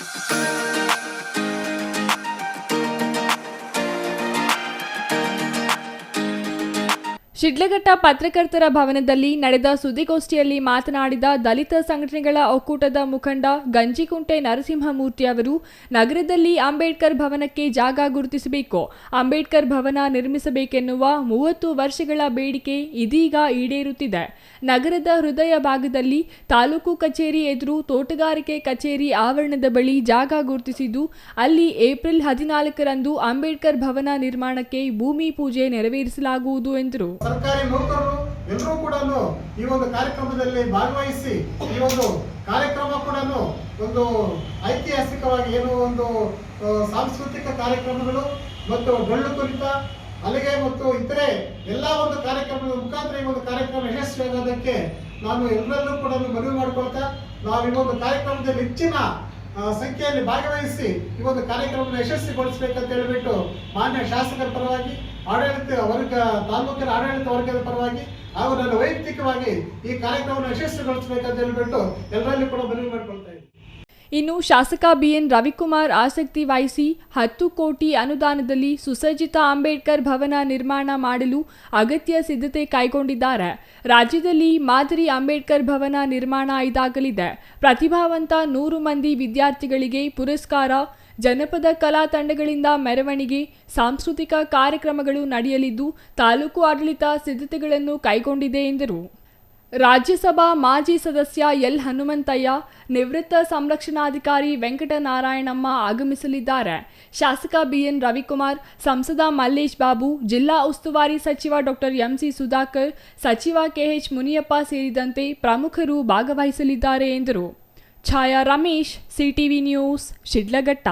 Música Sidlaghatta ಪತ್ರಕರ್ತರ ಭವನದಲ್ಲಿ ನಡೆದ ಸುದ್ದಿಗೋಷ್ಠಿಯಲ್ಲಿ ಮಾತನಾಡಿದ ದಲಿತ ಸಂಘಟನೆಗಳ ಒಕ್ಕೂಟದ ಮುಖಂಡ ಗಂಜಿಕುಂಟೆ ನರಸಿಂಹಮೂರ್ತಿ ಅವರು, ನಗರದಲ್ಲಿ ಅಂಬೇಡ್ಕರ್ ಭವನಕ್ಕೆ ಜಾಗ ಗುರುತಿಸಬೇಕು, ಅಂಬೇಡ್ಕರ್ ಭವನ ನಿರ್ಮಿಸಬೇಕೆನ್ನುವ ಮೂವತ್ತು ವರ್ಷಗಳ ಬೇಡಿಕೆ ಇದೀಗ ಈಡೇರುತ್ತಿದೆ. ನಗರದ ಹೃದಯ ಭಾಗದಲ್ಲಿ ತಾಲೂಕು ಕಚೇರಿ ಎದುರು ತೋಟಗಾರಿಕೆ ಕಚೇರಿ ಆವರಣದ ಬಳಿ ಜಾಗ ಗುರುತಿಸಿದ್ದು, ಅಲ್ಲಿ ಏಪ್ರಿಲ್ ಹದಿನಾಲ್ಕರಂದು ಅಂಬೇಡ್ಕರ್ ಭವನ ನಿರ್ಮಾಣಕ್ಕೆ ಭೂಮಿ ಪೂಜೆ ನೆರವೇರಿಸಲಾಗುವುದು ಎಂದರು. ಸರ್ಕಾರಿ ನೌಕರರು ಎಲ್ಲರೂ ಕೂಡ ಈ ಒಂದು ಕಾರ್ಯಕ್ರಮದಲ್ಲಿ ಭಾಗವಹಿಸಿ, ಈ ಒಂದು ಕಾರ್ಯಕ್ರಮ ಕೂಡ ಒಂದು ಐತಿಹಾಸಿಕವಾಗಿ ಏನು ಒಂದು ಸಾಂಸ್ಕೃತಿಕ ಕಾರ್ಯಕ್ರಮಗಳು ಮತ್ತು ಡೊಳ್ಳು ಕುರಿತ ಅಲ್ಲಿಗೆ ಮತ್ತು ಇತರೆ ಎಲ್ಲ ಒಂದು ಕಾರ್ಯಕ್ರಮದ ಮುಖಾಂತರ ಈ ಒಂದು ಕಾರ್ಯಕ್ರಮ ಯಶಸ್ವಿಯಾಗೋದಕ್ಕೆ ನಾನು ಎಲ್ಲರಲ್ಲೂ ಕೂಡ ಮನವಿ ಮಾಡ್ಕೊಳ್ತಾ, ನಾವು ಈ ಒಂದು ಕಾರ್ಯಕ್ರಮದಲ್ಲಿ ಹೆಚ್ಚಿನ ಸಂಖ್ಯೆಯಲ್ಲಿ ಭಾಗವಹಿಸಿ ಈ ಒಂದು ಕಾರ್ಯಕ್ರಮವನ್ನು ಯಶಸ್ವಿಗೊಳಿಸಬೇಕಂತ ಹೇಳಿಬಿಟ್ಟು ಮಾನ್ಯ ಶಾಸಕರ ಪರವಾಗಿ ಆಡಳಿತ ವರ್ಗ, ತಾಲೂಕಿನ ಆಡಳಿತ ವರ್ಗದ ಪರವಾಗಿ ಹಾಗೂ ನಾನು ವೈಯಕ್ತಿಕವಾಗಿ ಈ ಕಾರ್ಯಕ್ರಮವನ್ನು ಯಶಸ್ವಿಗೊಳಿಸಬೇಕಂತ ಹೇಳಿಬಿಟ್ಟು ಎಲ್ಲರಲ್ಲಿ ಕೂಡ ಮನವಿ ಮಾಡ್ಕೊಳ್ತಾ ಇದ್ದೀನಿ. ಇನ್ನು ಶಾಸಕ ಬಿಎನ್ ರವಿಕುಮಾರ್ ಆಸಕ್ತಿ ವಹಿಸಿ ಹತ್ತು ಕೋಟಿ ಅನುದಾನದಲ್ಲಿ ಸುಸಜ್ಜಿತ ಅಂಬೇಡ್ಕರ್ ಭವನ ನಿರ್ಮಾಣ ಮಾಡಲು ಅಗತ್ಯ ಸಿದ್ಧತೆ ಕೈಗೊಂಡಿದ್ದಾರೆ. ರಾಜ್ಯದಲ್ಲಿ ಮಾದರಿ ಅಂಬೇಡ್ಕರ್ ಭವನ ನಿರ್ಮಾಣ ಇದಾಗಲಿದೆ. ಪ್ರತಿಭಾವಂತ ನೂರು ಮಂದಿ ವಿದ್ಯಾರ್ಥಿಗಳಿಗೆ ಪುರಸ್ಕಾರ, ಜನಪದ ಕಲಾ ತಂಡಗಳಿಂದ ಮೆರವಣಿಗೆ, ಸಾಂಸ್ಕೃತಿಕ ಕಾರ್ಯಕ್ರಮಗಳು ನಡೆಯಲಿದ್ದು ತಾಲೂಕು ಆಡಳಿತ ಸಿದ್ಧತೆಗಳನ್ನು ಕೈಗೊಂಡಿದೆ ಎಂದರು. ರಾಜ್ಯಸಭಾ ಮಾಜಿ ಸದಸ್ಯ ಎಲ್ ಹನುಮಂತಯ್ಯ, ನಿವೃತ್ತ ಸಂರಕ್ಷಣಾಧಿಕಾರಿ ವೆಂಕಟನಾರಾಯಣಮ್ಮ ಆಗಮಿಸಲಿದ್ದಾರೆ. ಶಾಸಕ ಬಿಎನ್ ರವಿಕುಮಾರ್, ಸಂಸದ ಮಲ್ಲೇಶ್ ಬಾಬು, ಜಿಲ್ಲಾ ಉಸ್ತುವಾರಿ ಸಚಿವ ಡಾಕ್ಟರ್ ಎಂಸಿ ಸುಧಾಕರ್, ಸಚಿವ ಕೆಎಚ್ ಮುನಿಯಪ್ಪ ಸೇರಿದಂತೆ ಪ್ರಮುಖರು ಭಾಗವಹಿಸಲಿದ್ದಾರೆ ಎಂದರು. Chaya Ramesh, CTV news, Shidlaghatta.